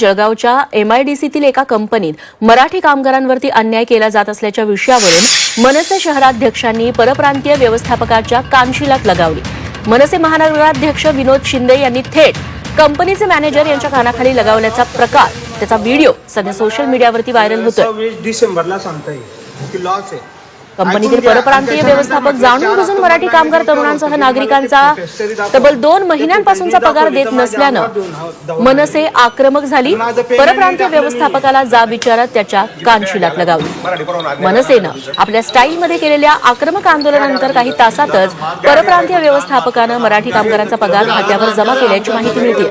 जळगावच्या एमआयडीसीतील एका कंपनीत मराठी कामगारांवरती अन्याय केला जात असल्याच्या विषयावरून मनसे शहराध्यक्षांनी परप्रांतीय व्यवस्थापकाच्या कानशिलात लगावली. मनसे महानगराध्यक्ष विनोद शिंदे यांनी थेट कंपनीचे मॅनेजर यांच्या कानाखाली लगावल्याचा प्रकार त्याचा व्हिडिओ सध्या सोशल मीडियावरती व्हायरल होतो डिसेंबरला सांगता येईल. की लॉस आहे. कंपनीतील. परप्रांतीय व्यवस्थापक जाणून बुजून मराठी कामगार तरुणांसह नागरिकांचा. तब्बल दोन महिन्यांपासूनचा पगार देत नसल्यानं मनसे आक्रमक झाली. परप्रांतीय व्यवस्थापकाला जाब विचारत त्याच्या कानशिलात लगावली मनसेनं आपल्या स्टाईलमध्ये केलेल्या आक्रमक आंदोलनानंतर काही तासातच परप्रांतीय व्यवस्थापकानं मराठी कामगारांचा पगार खात्यावर जमा केल्याची माहिती मिळते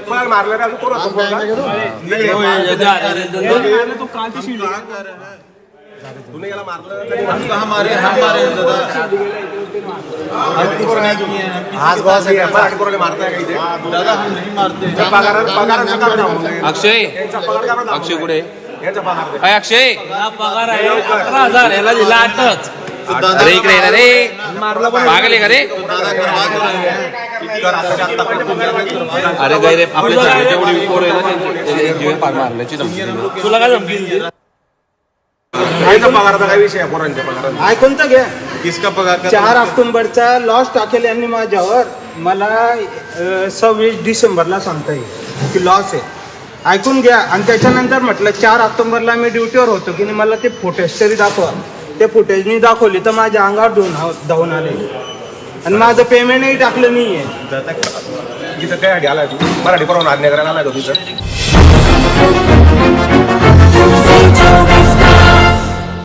आज बॉस है अक्षय. अक्षय कुठे? अय अक्षय. अकरा हजार याला दिला आठच. अरे इकडे ये ना रे. मागले का रे? अरे काय रे आपल्या पोरं आहे ना त्यांची- पार धमकी दिली. तुला काय धमकी पगाराचा काय विषय आहे पोरांच्या पगाराचा? ऐकून तर घ्या. किसका पगार चार ऑक्टोबरचा लॉस टाकेल यांनी माझ्यावर. मला अं, सव्वीस डिसेंबरला सांगता येईल की लॉस आहे. ऐकून घ्या. आणि त्याच्यानंतर म्हटलं चार ऑक्टोबरला मी ड्युटीवर होतो की नाही, मला ते फुटेज तरी दाखवा. ते फुटेज मी दाखवली तर माझ्या अंगावर दोन धावून आले. आणि माझं पेमेंटही टाकलं नाही आहे इथं काय आलाय तू? मराठी परवाना आज्ञा करायला आलाय का तुझं?